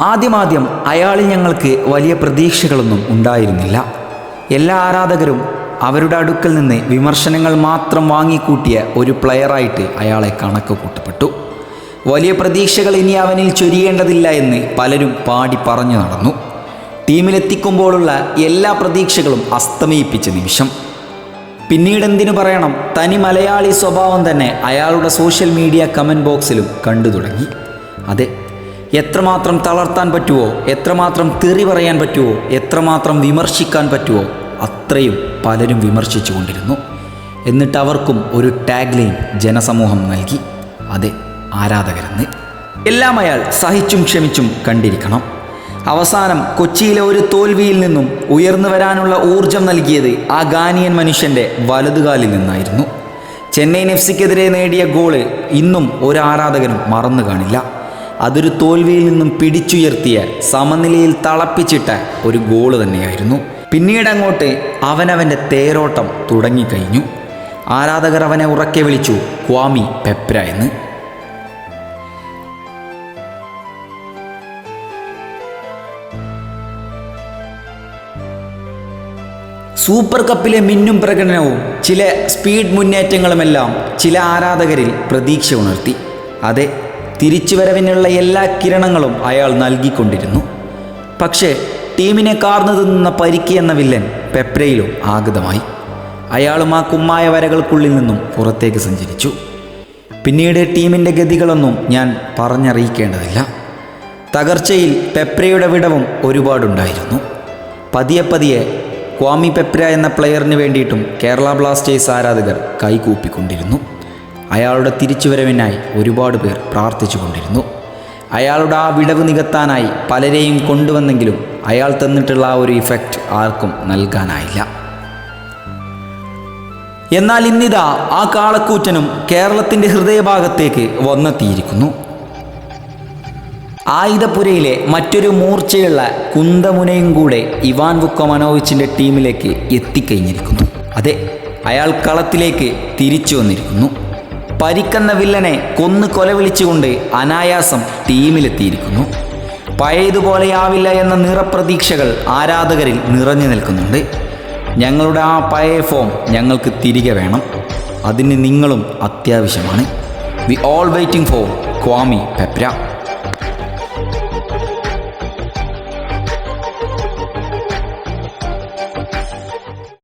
ആദ്യമാദ്യം അയാളിൽ ഞങ്ങൾക്ക് വലിയ പ്രതീക്ഷകളൊന്നും ഉണ്ടായിരുന്നില്ല. എല്ലാ ആരാധകരും അവരുടെ അടുക്കൽ നിന്ന് വിമർശനങ്ങൾ മാത്രം വാങ്ങിക്കൂട്ടിയ ഒരു പ്ലെയറായിട്ട് അയാളെ കണക്ക് കൂട്ടപ്പെട്ടു. വലിയ പ്രതീക്ഷകൾ ഇനി അവനിൽ ചൊരിയേണ്ടതില്ല എന്ന് പലരും പാടി പറഞ്ഞു നടന്നു. ടീമിലെത്തിക്കുമ്പോഴുള്ള എല്ലാ പ്രതീക്ഷകളും അസ്തമയിപ്പിച്ച നിമിഷം. പിന്നീട് എന്തിനു പറയണം? തനി മലയാളി സ്വഭാവം തന്നെ അയാളുടെ സോഷ്യൽ മീഡിയ കമന്റ് ബോക്സിലും കണ്ടു തുടങ്ങി. അതെ എത്രമാത്രം തളർത്താൻ പറ്റുമോ എത്രമാത്രം തെറി പറയാൻ പറ്റുമോ എത്രമാത്രം വിമർശിക്കാൻ പറ്റുമോ അത്രയും പലരും വിമർശിച്ചു കൊണ്ടിരുന്നു. എന്നിട്ട് അവർക്കും ഒരു ടാഗ് ലൈൻ ജനസമൂഹം നൽകി. അതെ ആരാധകരെന്ന്. എല്ലാം അയാൾ സഹിച്ചും ക്ഷമിച്ചും കണ്ടിരിക്കണം. അവസാനം കൊച്ചിയിലെ ഒരു തോൽവിയിൽ നിന്നും ഉയർന്നു വരാനുള്ള ഊർജം നൽകിയത് ആ ഗാനിയൻ മനുഷ്യന്റെ വലതുകാലിൽ നിന്നായിരുന്നു. ചെന്നൈയിൻ എഫ് സിക്കെതിരെ നേടിയ ഗോൾ ഇന്നും ഒരു ആരാധകനും മറന്നു കാണില്ല. അതൊരു തോൽവിയിൽ നിന്നും പിടിച്ചുയർത്തിയ സമനിലയിൽ തളപ്പിച്ചിട്ട ഒരു ഗോൾ തന്നെയായിരുന്നു. പിന്നീട് അങ്ങോട്ട് അവനവന്റെ തേരോട്ടം തുടങ്ങിക്കഴിഞ്ഞു. ആരാധകർ അവനെ ഉറക്കെ വിളിച്ചു ക്വാമി പെപ്ര എന്ന്. സൂപ്പർ കപ്പിലെ മിന്നും പ്രകടനവും ചില സ്പീഡ് മുന്നേറ്റങ്ങളുമെല്ലാം ചില ആരാധകരിൽ പ്രതീക്ഷ ഉണർത്തി. അതെ തിരിച്ചുവരവിനുള്ള എല്ലാ കിരണങ്ങളും അയാൾ നൽകിക്കൊണ്ടിരുന്നു. പക്ഷേ ടീമിനെ കാർന്നു തിന്നുന്ന പരിക്ക് എന്ന വില്ലൻ പെപ്രയിലും ആഗതമായി. അയാളും ആ കുമ്മായ വരകൾക്കുള്ളിൽ നിന്നും പുറത്തേക്ക് സഞ്ചരിച്ചു. പിന്നീട് ടീമിന്റെ ഗതികളൊന്നും ഞാൻ പറഞ്ഞറിയിക്കേണ്ടതില്ല. തകർച്ചയിൽ പെപ്രയുടെ വിടവും ഒരുപാടുണ്ടായിരുന്നു. പതിയെ പതിയെ ക്വാമി പെപ്ര എന്ന പ്ലെയറിന് വേണ്ടിയിട്ടും കേരള ബ്ലാസ്റ്റേഴ്സ് ആരാധകർ കൈകൂപ്പിക്കൊണ്ടിരുന്നു. അയാളുടെ തിരിച്ചുവരവിനായി ഒരുപാട് പേർ പ്രാർത്ഥിച്ചു കൊണ്ടിരുന്നു. അയാളുടെ ആ വിടവ് നികത്താനായി പലരെയും കൊണ്ടുവന്നെങ്കിലും അയാൾ തന്നിട്ടുള്ള ആ ഒരു ഇഫക്റ്റ് ആർക്കും നൽകാനായില്ല. എന്നാൽ ഇന്നിതാ ആ കാളക്കൂറ്റനും കേരളത്തിന്റെ ഹൃദയഭാഗത്തേക്ക് വന്നെത്തിയിരിക്കുന്നു. ആയുധപുരയിലെ മറ്റൊരു മൂർച്ചയുള്ള കുന്തമുനയും കൂടെ ഇവാൻ വുക്കമനോവിച്ചിന്റെ ടീമിലേക്ക് എത്തിക്കഴിഞ്ഞിരിക്കുന്നു. അതെ അയാൾ കളത്തിലേക്ക് തിരിച്ചു വന്നിരിക്കുന്നു. പരിക്കെന്ന വില്ലനെ കൊന്ന് കൊലവിളിച്ചുകൊണ്ട് അനായാസം ടീമിലെത്തിയിരിക്കുന്നു. പഴയതുപോലെയാവില്ല എന്ന നിറപ്രതീക്ഷകൾ ആരാധകരിൽ നിറഞ്ഞു നിൽക്കുന്നുണ്ട്. ഞങ്ങളുടെ ആ പഴയ ഫോം ഞങ്ങൾക്ക് തിരികെ വേണം. അതിന് നിങ്ങളും അത്യാവശ്യമാണ്. We all waiting for Kwame Pepra